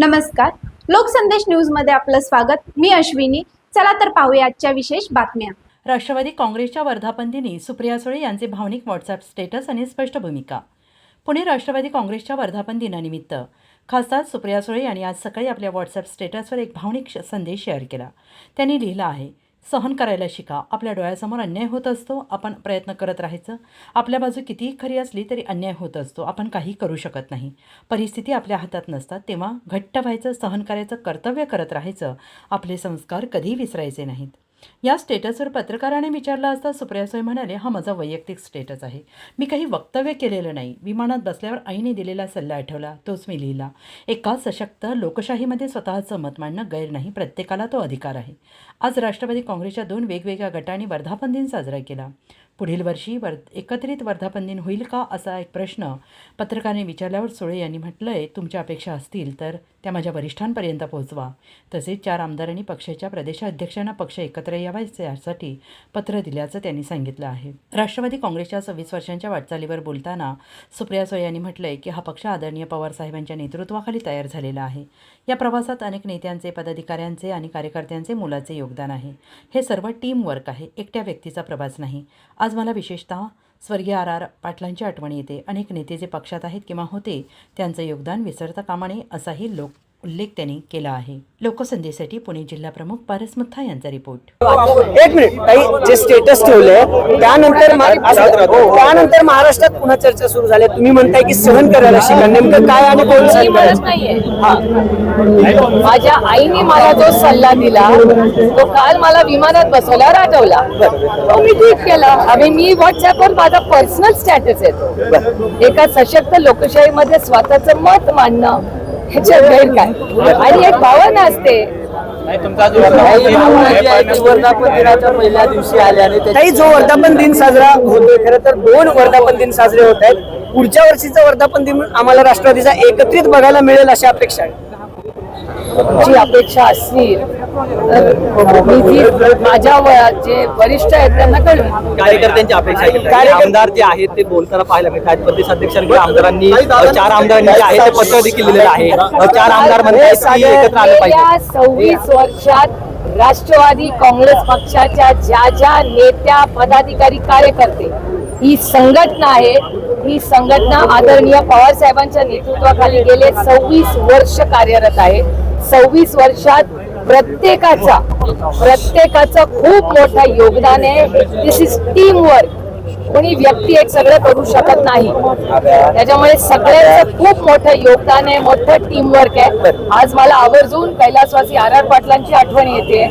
नमस्कार. लोकसंदेश न्यूजमध्ये आपलं स्वागत. मी अश्विनी. चला तर पाहूया आजच्या विशेष बातम्या. राष्ट्रवादी काँग्रेसच्या वर्धापन दिनी सुप्रिया सुळे यांचे भावनिक व्हॉट्सअप स्टेटस आणि स्पष्ट भूमिका. पुणे राष्ट्रवादी काँग्रेसच्या वर्धापन दिनानिमित्त खासदार सुप्रिया सुळे यांनी आज सकाळी आपल्या व्हॉट्सअप स्टेटसवर एक भावनिक संदेश शेअर केला. त्यांनी लिहिलं आहे सहन करायला शिका. आपल्या डोळ्यासमोर अन्याय होत असतो आपण प्रयत्न करत राहायचं. आपल्या बाजू कितीही खरी असली तरी अन्याय होत असतो. आपण काही करू शकत नाही. परिस्थिती आपल्या हातात नसतात तेव्हा घट्ट व्हायचं सहन करायचं कर्तव्य करत राहायचं. आपले संस्कार कधीही विसरायचे नाहीत. या स्टेटसवर पत्रकाराने विचारला असता सुप्रिया सोय म्हणाले हा माझा वैयक्तिक स्टेटस आहे. मी काही वक्तव्य केलेलं नाही. विमानात बसल्यावर आईने दिलेला सल्ला आठवला. तोच मी लिहिला. एका सशक्त लोकशाहीमध्ये स्वतःचं मत मांडणं गैर नाही. प्रत्येकाला तो अधिकार आहे. आज राष्ट्रवादी काँग्रेसच्या दोन वेगवेगळ्या गटांनी वर्धापन दिन साजरा केला. पुढील वर्षी वर एकत्रित वर्धापन दिन होईल का असा एक प्रश्न पत्रकाराने विचारल्यावर सुळे यांनी म्हटलं आहे तुमच्या अपेक्षा असतील तर त्या माझ्या वरिष्ठांपर्यंत पोहोचवा. तसेच चार आमदारांनी पक्षाच्या प्रदेशाध्यक्षांना पक्ष एकत्र यावा यासाठी पत्र दिल्याचं त्यांनी सांगितलं आहे. राष्ट्रवादी काँग्रेसच्या सव्वीस वर्षांच्या वाटचालीवर बोलताना सुप्रिया सोय यांनी म्हटलंय की हा पक्ष आदरणीय पवार साहेबांच्या नेतृत्वाखाली तयार झालेला आहे. या प्रवासात अनेक नेत्यांचे पदाधिकाऱ्यांचे आणि कार्यकर्त्यांचे मोलाचे योगदान आहे. हे सर्व टीम वर्क आहे. एकट्या व्यक्तीचा प्रवास नाही. आज मला विशेषतः स्वर्गीय आर आर पाटलांची आठवण येते. अनेक नेते जे पक्षात आहेत किंवा होते त्यांचं योगदान विसरता कामा नये असाही लोक उल्लेख त्यांनी केला आहे. लोकसंदेसाठी पुणे जिल्हा प्रमुख पारस मुथा यांचा रिपोर्ट एक मिनिट. काही जे स्टेटस ठेवलंय त्यानंतर त्यानंतर महाराष्ट्रात पुन्हा चर्चा सुरू झाल्या तुम्ही म्हणताय की सहन करायला शिका नेमकं काय आणि कोण सहन करायचं माझ्या आईने मला जो सल्ला दिला तो काल मला विमानात बसवल्यावर आठवला मी ठीक केला. आम्ही मी व्हॉट्सअपवर माझा पर्सनल स्टॅटस येतो एका सशक्त लोकशाहीमध्ये स्वतःचं मत मांडणं. ह्याच्यात गैर काय आणि एक भावना असते. वर्धापन दिनाच्या पहिल्या दिवशी आल्या आणि काही जो वर्धापन दिन साजरा होतोय खरं तर दोन वर्धापन दिन साजरे होत आहेत. पुढच्या वर्षीचा वर्धापन दिन आम्हाला राष्ट्रवादीचा एकत्रित बघायला मिळेल अशी अपेक्षा आहे. जी अपेक्षा असतील तर मी जी माझ्या वया- जे वरिष्ठ आहेत त्यांना कळवेन कार्यकर्त्यांची अपेक्षा आहे. की काही आमदार जे आहेत ते बोलताना पाहायला मिळत आहेत प्रदेशाध्यक्षांनी आमदारांनी अ, चार आमदारांनी जे आहे ते पत्र देखील लिहिलेलं आहे. अ, चार आमदार म्हणतात की एकत्र आलं पाहिजे. गेल्या सव्वीस वर्षात राष्ट्रवादी काँग्रेस पक्षाच्या ज्या ज्या नेत्या पदाधिकारी कार्यकर्ते ही संघटना आहे ही संघटना आदरणीय पवार साहेबांच्या नेतृत्वाखाली गेले सव्वीस वर्ष कार्यरत आहे. सव्वीस वर्षात प्रत्येकाचा प्रत्येकाचं खूप मोठं योगदान आहे. दिस इज टीम वर्क कोणी व्यक्ती एक सगळं करू शकत नाही. त्याच्यामुळे सगळ्यांचं खूप मोठं योगदान आहे मोठं टीमवर्क आहे. आज मला आवर्जून कैलासवासी आर आर पाटलांची आठवण येते.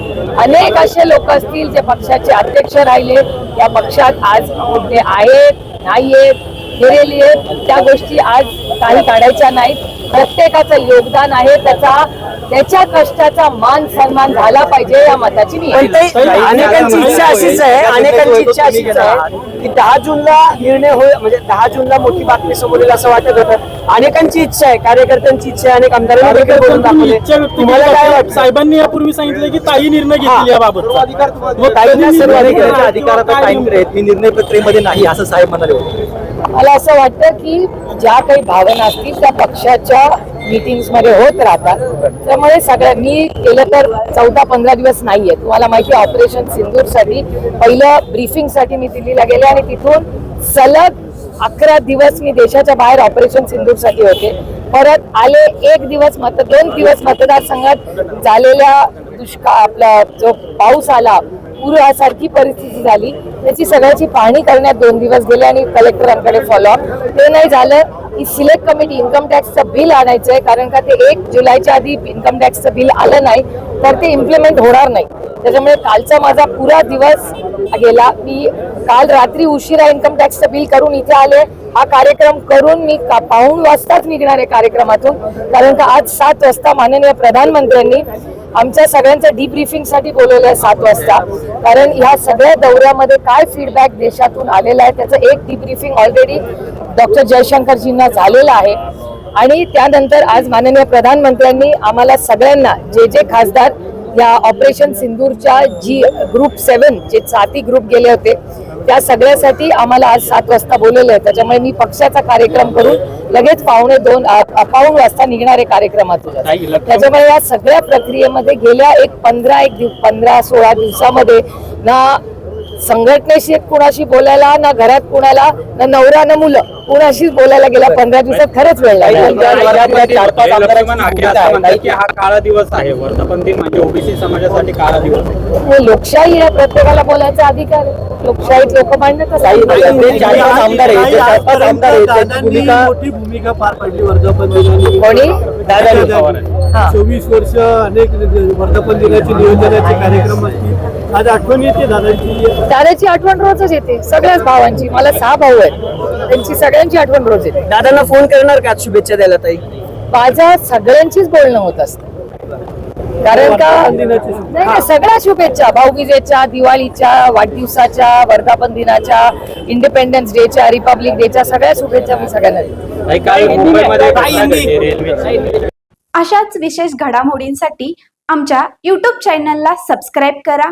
अनेक असे लोक असतील जे पक्षाचे अध्यक्ष राहिले. या पक्षात आज मुद्दे आहेत नाहीयेत गेलेली आहेत त्या गोष्टी आज काही काढायच्या नाहीत. प्रत्येकाचं योगदान आहे त्याचा त्याच्या कष्टाचा मान सन्मान झाला पाहिजे या मताची मी आहे. पण ते अनेकांची इच्छा अशीच आहे अनेकांची इच्छा अशीच आहे की दहा जूनला निर्णय होईल म्हणजे दहा जूनला मोठी बातमी समोर येईल असं वाटत होतं. अनेकांची इच्छा आहे कार्यकर्त्यांची इच्छा आहे अनेक आमदारांनी देखील बोलून दाखवले तुम्हाला काय वाटतं? साहेबांनी यापूर्वी सांगितलं की काही निर्णय घेतले याबाबत ताईंना सर्व अधिकार कायम आहेत. मी निर्णय प्रक्रियेमध्ये नाही असं साहेब म्हणाले होते. मला असं वाटतं की ज्या काही भावना असतील त्या पक्षाच्या मीटिंग्समध्ये होत राहतात. त्यामुळे सगळ्या मी केलं तर चौदा पंधरा दिवस नाहीये. तुम्हाला माहिती आहे ऑपरेशन सिंदूरसाठी पहिलं ब्रीफिंगसाठी मी दिल्लीला गेले आणि तिथून सलग अकरा दिवस मी देशाच्या बाहेर ऑपरेशन सिंदूरसाठी होते. परत आले एक दिवस मत दोन दिवस मतदारसंघात झालेल्या दुष्काळ आपला जो पाऊस आला पूर्वासारखी परिस्थिती झाली. त्याची सगळ्याची पाहणी करण्यात दोन दिवस गेले आणि कलेक्टरांकडे फॉलोअप ते नाही झालं. की सिलेक्ट कमिटी इन्कम टॅक्सचं बिल आणायचं आहे कारण का ते एक जुलैच्या आधी इन्कम टॅक्सचं बिल आलं नाही तर ते इम्प्लिमेंट होणार नाही. त्याच्यामुळे कालचा माझा पुरा दिवस गेला. मी काल रात्री उशिरा इन्कम टॅक्सचं बिल करून इथे आले. हा कार्यक्रम करून मी का- पाऊण वाजताच निघणार आहे कार्यक्रमातून कारण का आज सात वाजता माननीय प्रधानमंत्र्यांनी आमच्या सगळ्यांचं डिब्रिफिंगसाठी बोलवलं आहे सात वाजता. कारण ह्या सगळ्या दौऱ्यामध्ये काय फीडबॅक देशातून आलेला आहे त्याचं एक डिब्रीफिंग ऑलरेडी डॉक्टर जयशंकरजींना झालेलं आहे. आणि त्यानंतर आज माननीय प्रधानमंत्र्यांनी आम्हाला सगळ्यांना जे जे खासदार या ऑपरेशन सिंदूरच्या जी ग्रुप सेवन जे साती ग्रुप गेले होते त्या सगळ्यासाठी आम्हाला आज सात वाजता बोलवलं आहे. त्याच्यामुळे मी पक्षाचा कार्यक्रम करून लगेच पावणे दोन पाऊण वाजता निघणारे कार्यक्रमातून. त्याच्यामुळे या सगळ्या प्रक्रियेमध्ये गेल्या एक पंधरा एक पंधरा सोळा दिवसामध्ये ना संघटनेशी कुणाशी बोलायला ना घरात कुणाला ना नवरा ना मुलं कुणाशीच बोलायला गेल्या पंधरा दिवसात खरंच वेळ लागला हा म्हणजे ओबीसी समाजासाठी काळा दिवस लोकशाही आहे प्रत्येकाला बोलायचा अधिकार आहे. लोकशाहीत लोक दादांनी भूमिका मोठी भूमिका पार पडली वर्धापन दिनाची कोणी. चोवीस वर्ष अनेक वर्धापन दिनाचे नियोजनाचे कार्यक्रम असतील. आज आठवण येते दादांची? दादाची आठवण रोजच येते सगळ्याच भावांची. मला सहा भाऊ आहेत. त्यांची सगळ्यांची आठवण रोज येते. दादांना फोन करणार का आज शुभेच्छा द्यायला ताई? माझ्या सगळ्यांचीच बोलणं होत असतं. कारण का? नाही नाही, सगळ्या शुभेच्छा. भाऊबीजेच्या दिवाळीच्या वाढदिवसाच्या वर्धापन दिनाच्या इंडिपेंडन्स डेच्या रिपब्लिक डेच्या सगळ्या शुभेच्छा मी सगळ्यांना देते. नाही, काल मुंबईमध्ये घटना घडली रेल्वेची अशाच विशेष घडामोडींसाठी आमच्या यूट्यूब चॅनलला सबस्क्राईब करा.